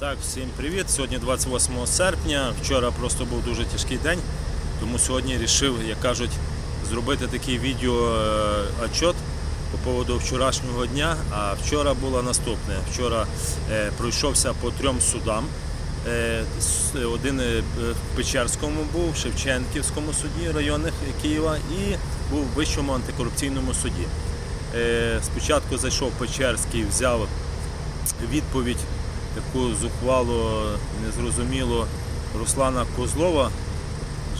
Так, всім привіт. Сьогодні 28 серпня. Вчора просто був дуже тяжкий день, тому сьогодні вирішив, як кажуть, зробити такий відео е, по поводу вчорашнього дня. А вчора було наступне. Вчора е, пройшовся по трьом судам. Е, Один е, в Печерському був, в Шевченківському суді районних Києва і був в Вищому антикорупційному суді. Е, Спочатку зайшов Печерський, взяв відповідь таку зухвалу, незрозумілу Руслана Козлова.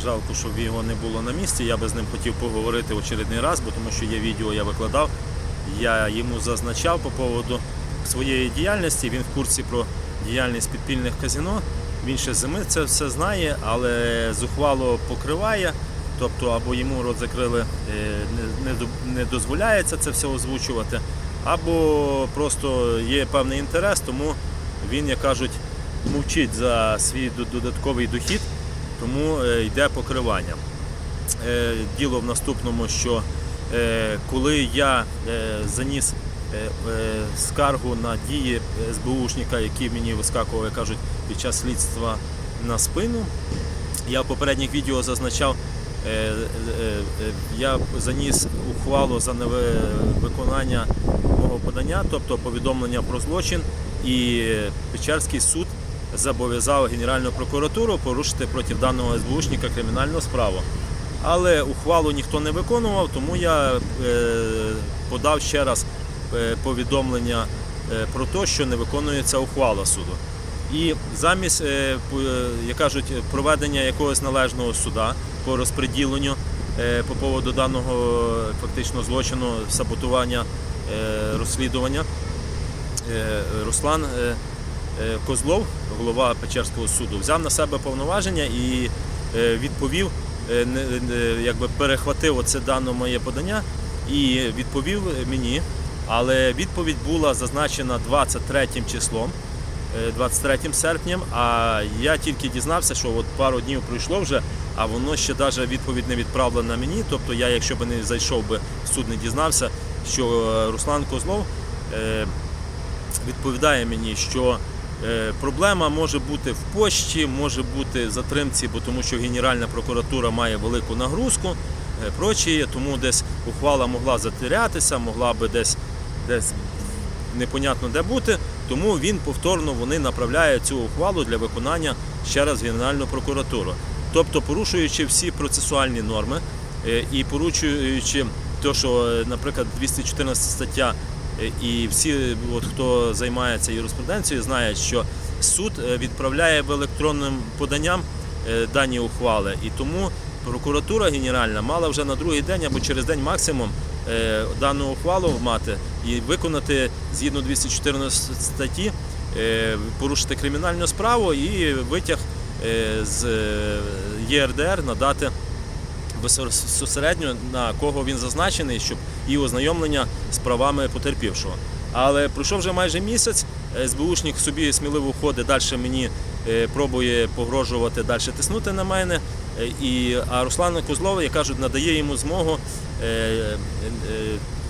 Жалко, щоб його не було на місці. Я би з ним хотів поговорити очередний раз, бо тому що є відео, я викладав. Я йому зазначав по поводу своєї діяльності. Він в курсі про діяльність підпільних казино. Він ще зими це все знає, але зухвало покриває. Тобто або йому рот закрили, е, не дозволяється це все озвучувати, або просто є певний інтерес, тому він, як кажуть, мовчить за свій додатковий дохід, тому е, йде покривання. Е, Діло в наступному, що е, коли я заніс скаргу на дії СБУшника, які мені вискакували, кажуть, під час слідства на спину, я в попередніх відео зазначав, я заніс ухвалу за невиконання мого подання, тобто повідомлення про злочин, і Печерський суд зобов'язав Генеральну прокуратуру порушити проти даного СБУшника кримінальну справу. Але ухвалу ніхто не виконував, тому я е, подав ще раз е, повідомлення е, про те, що не виконується ухвала суду. І замість, як кажуть, проведення якогось належного суда по розподіленню е, по поводу даного фактично злочину саботування розслідування, Руслан е, е, Козлов, голова Печерського суду, взяв на себе повноваження і е, відповів, е, якби перехватив оце дане моє подання і відповів мені. Але відповідь була зазначена 23 числом. е, 23 серпням, а я тільки дізнався, що от пару днів пройшло вже, а воно ще навіть відповідь не відправлена мені. Тобто я, якщо б не зайшов би в суд, не дізнався, що е, Руслан Козлов е, відповідає мені, що е, проблема може бути в пошті, може бути затримці, бо тому що Генеральна прокуратура має велику нагрузку, е, прочі, тому десь ухвала могла затерятися, могла би десь десь непонятно де бути. Тому він повторно вони направляють цю ухвалу для виконання ще раз в Генеральну прокуратуру. Тобто, порушуючи всі процесуальні норми е, і порушуючи те, що, наприклад, 214 стаття і всі, от, хто займається юриспруденцією, знають, що суд е, відправляє в електронним поданням е, дані ухвали. І тому прокуратура генеральна мала вже на другий день або через день максимум е, дану ухвалу мати і виконати згідно 214 статті, порушити кримінальну справу і витяг з ЄРДР надати безпосередньо на кого він зазначений, щоб і ознайомлення з правами потерпівшого. Але пройшов вже майже місяць. е, СБУшник собі сміливо ходить, далі мені е, пробує погрожувати, далі тиснути на мене. Е, І, а Руслан Козлов, як кажуть, надає йому змогу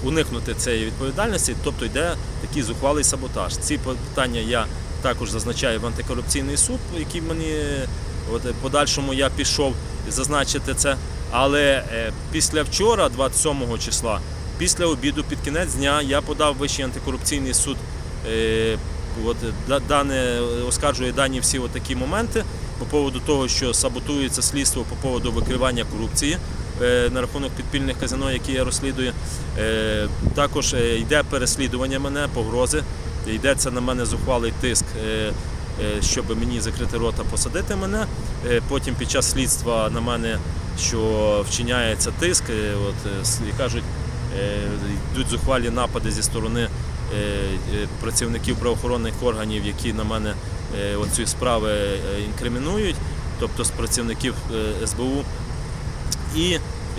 уникнути цієї відповідальності, тобто йде такий зухвалий саботаж. Ці питання я також зазначаю в антикорупційний суд, який мені от, подальшому я пішов зазначити це. Але е, після вчора, 27 числа, після обіду, під кінець дня, я подав Вищий антикорупційний суд. Е, от, дане, оскаржує дані всі от такі моменти по поводу того, що саботується слідство по поводу викривання корупції е, на рахунок підпільних казино, які я розслідую. Також йде переслідування мене, погрози. Йдеться на мене зухвалий тиск, щоб мені закрити рота, посадити мене. Е, Потім під час слідства на мене, що вчиняється тиск, е, от, е, і кажуть, е, йдуть зухвалі напади зі сторони е, е, працівників правоохоронних органів, які на мене е, оці справи е, інкримінують, тобто з працівників е, СБУ. І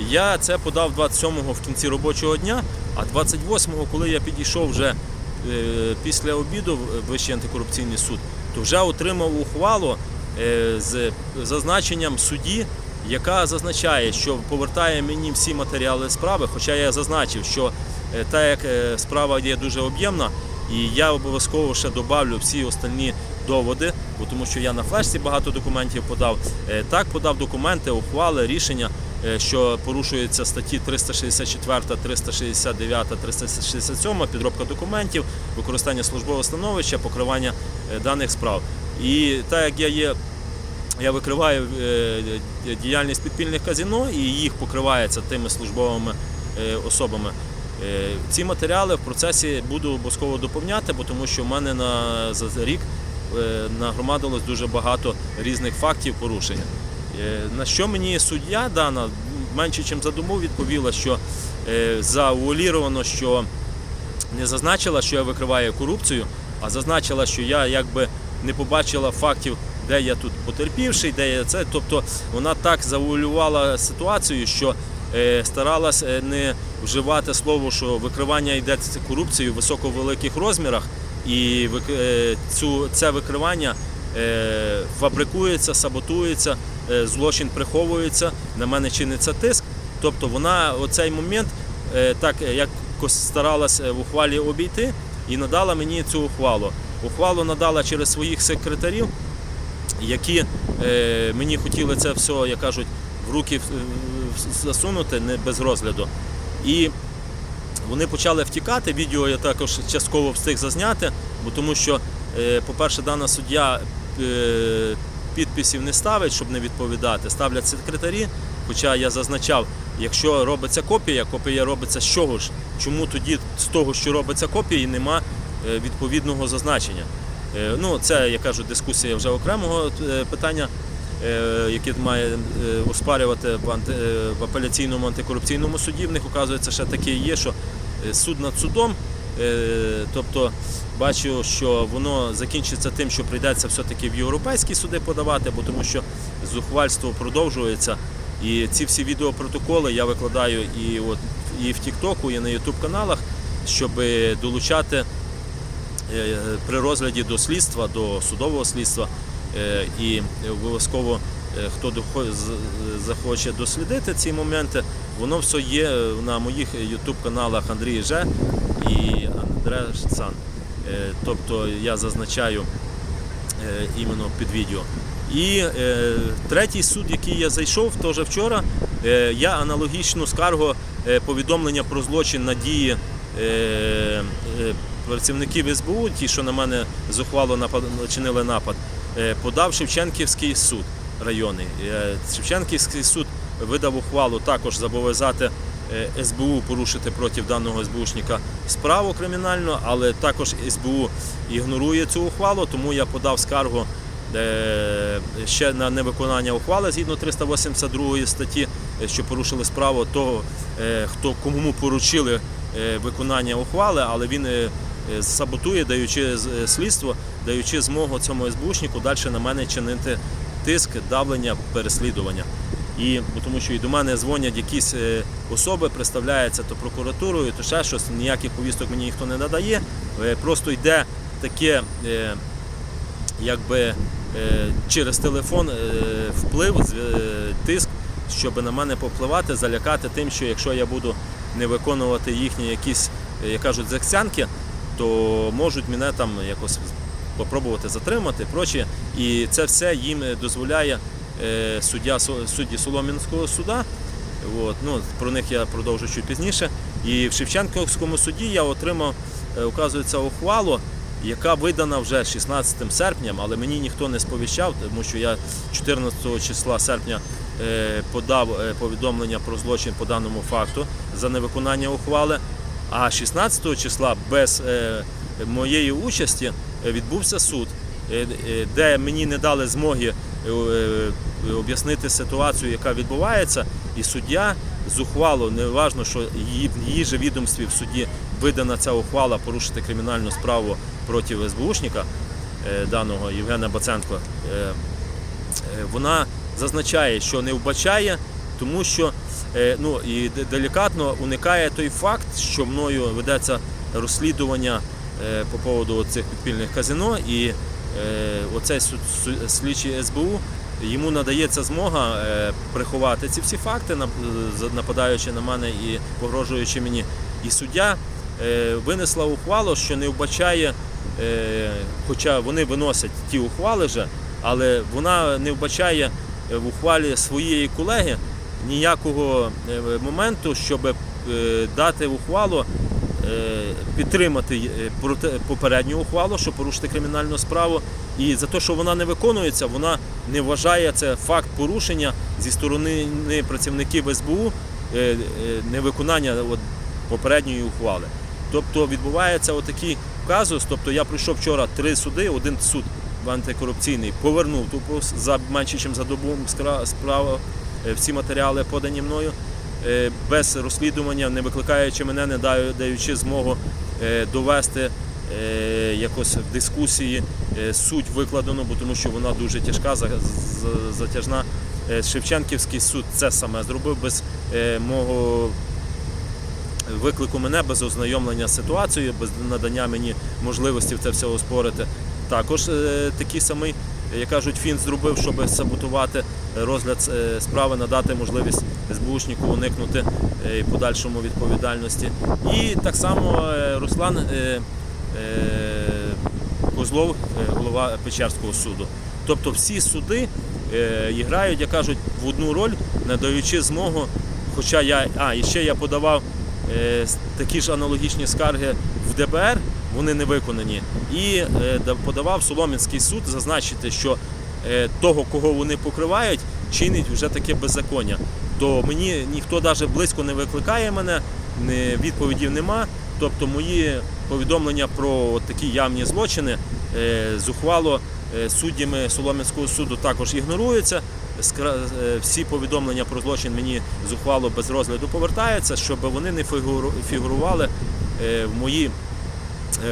я це подав 27-го в кінці робочого дня, а 28-го, коли я підійшов вже е, після обіду в Вищий антикорупційний суд, то вже отримав ухвалу е, з зазначенням судді, яка зазначає, що повертає мені всі матеріали справи, хоча я зазначив, що е, так як е, справа є дуже об'ємна, і я обов'язково ще добавлю всі остальні доводи, бо тому що я на флешці багато документів подав. Так подав документи, ухвали, рішення, що порушуються статті 364, 369, 367, підробка документів, використання службового становища, покривання е, даних справ. І так як я є я викриваю е, діяльність підпільних казино і їх покривається тими службовими е, особами. Е, Ці матеріали в процесі буду обов'язково доповняти, бо тому що в мене на за рік е, нагромадилось дуже багато різних фактів порушення. Е, На що мені суддя дана менше, ніж за добу відповіла, що е, що не зазначила, що я викриваю корупцію, а зазначила, що я якби не побачила фактів, де я тут потерпівший, де я це. Тобто вона так завуалювала ситуацію, що е, старалась не вживати слово, що викривання йде корупцією в високовеликих розмірах, і цю, це викривання фабрикується, саботується, е, злочин приховується, на мене чиниться тиск. Тобто вона оцей момент е, так е, якось старалась е, в ухвалі обійти і надала мені цю ухвалу. Ухвалу надала через своїх секретарів, які е, мені хотіли це все, як кажуть, в руки е, засунути не без розгляду. І вони почали втікати. Відео я також частково встиг зазняти, бо тому що, е, по-перше, дана суддя е, підписів не ставить, щоб не відповідати. Ставлять секретарі. Хоча я зазначав, якщо робиться копія, копія робиться з чого ж? Чому тоді з того, що робиться копії, нема е, відповідного зазначення? Е, Ну, це, я кажу, дискусія вже окремого е, питання, е, яке має е, оспарювати в, е, апеляційному антикорупційному суді. В них, оказується, ще таке є, що е, суд над судом. Е, Тобто бачу, що воно закінчиться тим, що прийдеться все-таки в європейські суди подавати, бо тому що зухвальство продовжується. І ці всі відеопротоколи я викладаю і от і в Тіктоку, і на Ютуб каналах, щоб долучати е, при розгляді до слідства, до судового слідства. Е, І обов'язково хто захоче дослідити ці моменти, воно все є на моїх ютуб каналах Андрій Же і Андре Е, Тобто я зазначаю е, іменно під відео. І е, третій суд, який я зайшов, теж вчора, е, я аналогічну скаргу е, повідомлення про злочин на дії е, е, працівників СБУ, ті, що на мене зухвало напад, чинили напад, е, подав Шевченківський суд районний. Е, Шевченківський суд видав ухвалу також зобов'язати СБУ порушити проти даного СБУшника справу кримінальну, але також СБУ ігнорує цю ухвалу, тому я подав скаргу е, ще на невиконання ухвали згідно 382 статті, е, що порушили справу того, е, хто кому поручили е, виконання ухвали, але він е, е, саботує, даючи е, слідство, даючи змогу цьому СБУшнику далі на мене чинити тиск, давлення, переслідування. І тому що і до мене дзвонять якісь е, особи, представляються то прокуратурою, то ще щось, ніяких повісток мені ніхто не надає. Е, Просто йде таке, е, якби через телефон вплив, тиск, щоб на мене попливати, залякати тим, що якщо я буду не виконувати їхні якісь, як кажуть, захцянки, то можуть мене там якось попробувати затримати, прочі. І це все їм дозволяє суддя Со- судді Солом'янського суда. От, ну, про них я продовжу чуть пізніше. І в Шевченківському суді я отримав, е, оказується, ухвалу, яка видана вже 16 серпня, але мені ніхто не сповіщав, тому що я 14 числа серпня е, подав е, повідомлення про злочин по даному факту за невиконання ухвали. А 16 числа без е, моєї участі е, відбувся суд, е, е, де мені не дали змоги е, е, об'яснити ситуацію, яка відбувається, і суддя з ухвалу, не важно, що її, в її же відомстві в суді видана ця ухвала порушити кримінальну справу проти СБУшника е, даного Євгена Баценко. е, е, Вона зазначає, що не вбачає, тому що е, ну, і делікатно уникає той факт, що мною ведеться розслідування е, по поводу цих підпільних казино, і е, оцей су- су- слідчий СБУ йому надається змога е, приховати ці всі факти, нап- нападаючи на мене і погрожуючи мені. І суддя е, винесла ухвалу, що не вбачає е, хоча вони виносять ті ухвали вже, але вона не вбачає е, в ухвалі своєї колеги ніякого е, моменту, щоб е, дати ухвалу, е, підтримати е, попередню ухвалу, щоб порушити кримінальну справу. І за те, що вона не виконується, вона не вважає це факт порушення зі сторони працівників СБУ е, е, невиконання от, попередньої ухвали. Тобто відбувається отакий казус. Тобто я пройшов вчора три суди, один суд антикорупційний повернув тупо за менше, ніж за добу е, всі матеріали подані мною е, без розслідування, не викликаючи мене, не даючи змогу е, довести е, якось в дискусії е, суть викладену, бо тому що вона дуже тяжка, за- за- затяжна. Е, Шевченківський суд це саме зробив без е, мого виклику мене, без ознайомлення з ситуацією, без надання мені можливості це все оспорити. Також е, такий самий, як кажуть, фінт зробив, щоб саботувати розгляд е, справи, надати можливість СБУшнику уникнути е, подальшому відповідальності. І так само е, Руслан Козлов, голова Печерського суду. Тобто всі суди грають, як кажуть, в одну роль, надаючи змогу. Хоча я, а, і ще я подавав такі ж аналогічні скарги в ДБР, вони не виконані. І е, подавав Солом'янський суд зазначити, що е, того, кого вони покривають, чинить вже таке беззаконня. То мені ніхто навіть близько не викликає мене, не, відповідів нема. Тобто мої повідомлення про такі явні злочини е, зухвало суддями Солом'янського суду також ігноруються. Всі повідомлення про злочин мені зухвало без розгляду повертаються, щоб вони не фігурували в мої е,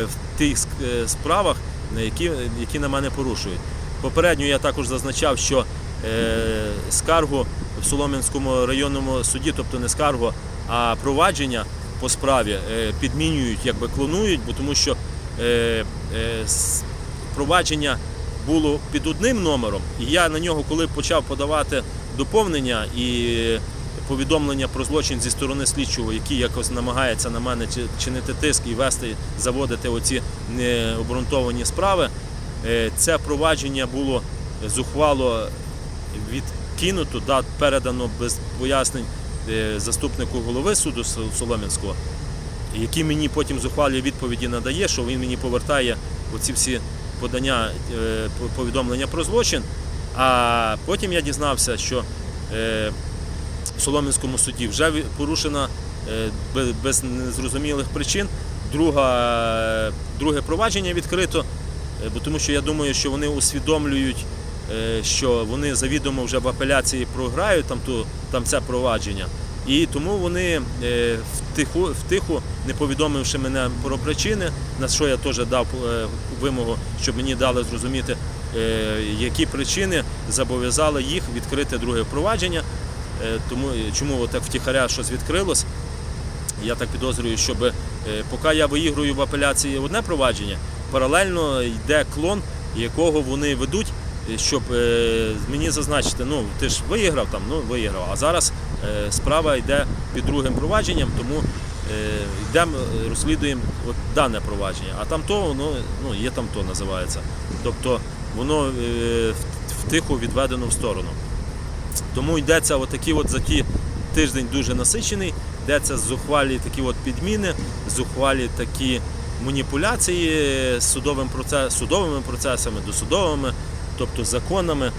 в тих е, справах, на які, які на мене порушують. Попередньо я також зазначав, що е, скаргу в Солом'янському районному суді, тобто не скаргу, а провадження по справі е, підмінюють, якби клонують, бо тому що е, е, провадження було під одним номером, і я на нього, коли почав подавати доповнення і повідомлення про злочин зі сторони слідчого, який якось намагається на мене чинити тиск і вести, заводити оці необґрунтовані справи, е, це провадження було зухвало відкинуто, да, передано без пояснень е, заступнику голови суду Со- Солом'янського, який мені потім зухвалі відповіді надає, що він мені повертає оці всі подання е, повідомлення про злочин. А потім я дізнався, що Солом'янському суді вже порушена е, без незрозумілих причин. Друга, друге провадження відкрито, е, бо тому що я думаю, що вони усвідомлюють, е, що вони завідомо вже в апеляції програють там, ту, там це провадження. І тому вони втиху, втиху, не повідомивши мене про причини, на що я теж дав вимогу, щоб мені дали зрозуміти, які причини зобов'язали їх відкрити друге провадження. Е, Тому е, чому так втіхаря щось відкрилось? Я так підозрюю, щоб е, поки я виігрую в апеляції одне провадження, паралельно йде клон, якого вони ведуть, щоб мені зазначити, ну ти ж виіграв там, ну виіграв. А зараз справа йде під другим провадженням, тому йдемо, розслідуємо от дане провадження. А там то воно ну, є там то називається. Тобто воно в- втиху відведено в сторону. Тому йдеться отакі от за ті тиждень дуже насичений, йдеться зухвалі такі от підміни, зухвалі такі маніпуляції з судовим процес, судовими процесами, досудовими, тобто законами,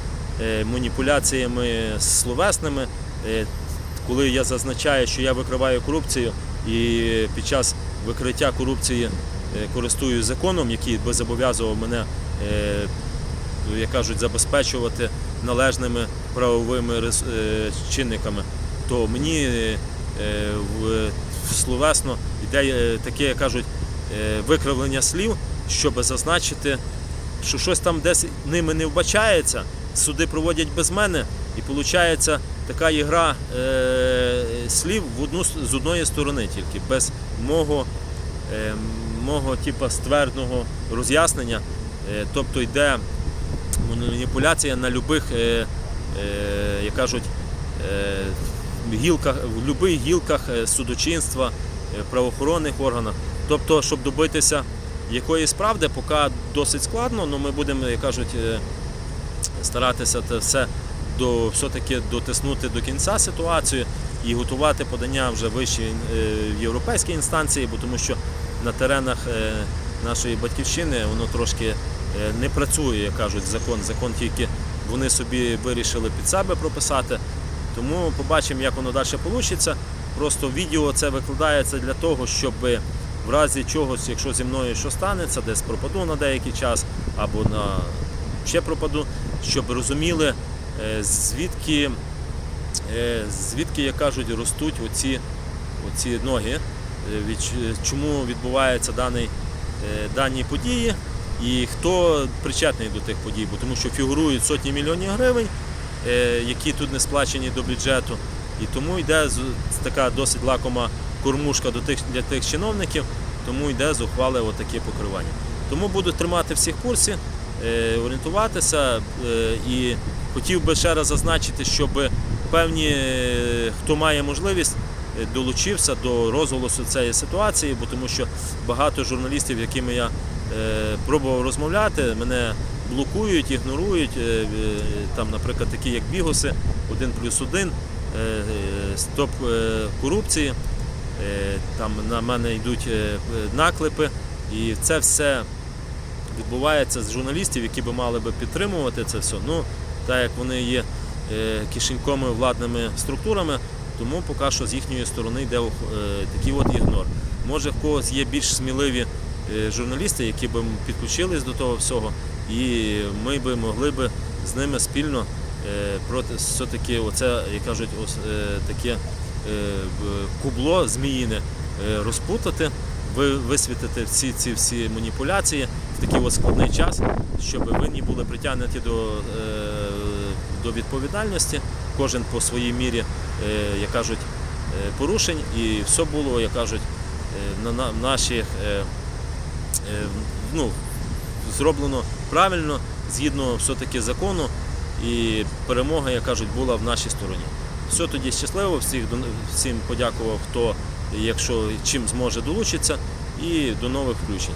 е, маніпуляціями словесними. Е, Коли я зазначаю, що я викриваю корупцію і під час викриття корупції е, користуюсь законом, який би зобов'язував мене як кажуть, забезпечувати належними правовими е, чинниками, то мені е, в словесно йде е, таке, як кажуть, е, викривлення слів, щоб зазначити, що щось там десь ними не вбачається, суди проводять без мене, і виходить така ігра е, слів в одну з одної сторони тільки, без мого, е, мого типа, ствердного роз'яснення. Е, тобто йде маніпуляція на любих, е, е, як кажуть, е, гілках, в будь-яких гілках е, судочинства, е, правоохоронних органах. Тобто, щоб добитися якоїсь правди поки досить складно, але ми будемо, як кажуть, е, старатися це все до, все-таки дотиснути до кінця ситуацію і готувати подання вже вищій е, в європейській інстанції, бо тому що на теренах е, нашої батьківщини воно трошки е, не працює, як кажуть, закон. Закон тільки вони собі вирішили під себе прописати. Тому побачимо, як воно далі вийде. Просто відео це викладається для того, щоб в разі чогось, якщо зі мною що станеться, десь пропаду на деякий час або на ще пропаду, щоб розуміли, е, звідки, е, звідки, як кажуть, ростуть оці, оці ноги, е, чому відбуваються дані події і хто причетний до тих подій, бо тому що фігурують сотні мільйонів гривень, е, які тут не сплачені до бюджету. І тому йде така досить лакома кормушка до тих, для тих чиновників, тому йде з ухвали отаке покривання. Тому буду тримати всіх в курсі, е, орієнтуватися е, і хотів би ще раз зазначити, щоб певні, хто має можливість, долучився до розголосу цієї ситуації, бо тому що багато журналістів, якими я пробував розмовляти, мене блокують, ігнорують. е, е, Там, наприклад, такі як бігоси, один плюс один, е, е, стоп е, корупції. Е, Там на мене йдуть е, е, наклепи, і це все відбувається з журналістів, які би мали би підтримувати це все. Ну, так як вони є е, владними структурами, тому поки що з їхньої сторони йде е, такий от ігнор. Може, в когось є більш сміливі е, журналісти, які б підключились до того всього, і ми би могли би з ними спільно е, проти все-таки оце, як кажуть, ось, е, таке е, кубло зміїне е, розпутати, ви- висвітити всі ці всі маніпуляції в такий от складний час, щоб винні були притягнуті до, е, до відповідальності, кожен по своїй мірі, е, як кажуть, е, порушень, і все було, як кажуть, е, на, на наших е, е, ну, зроблено правильно, згідно все-таки закону, і перемога, як кажуть, була в нашій стороні. Все тоді щасливо, всіх, всім подякував, хто, якщо чим зможе долучитися, і до нових включень.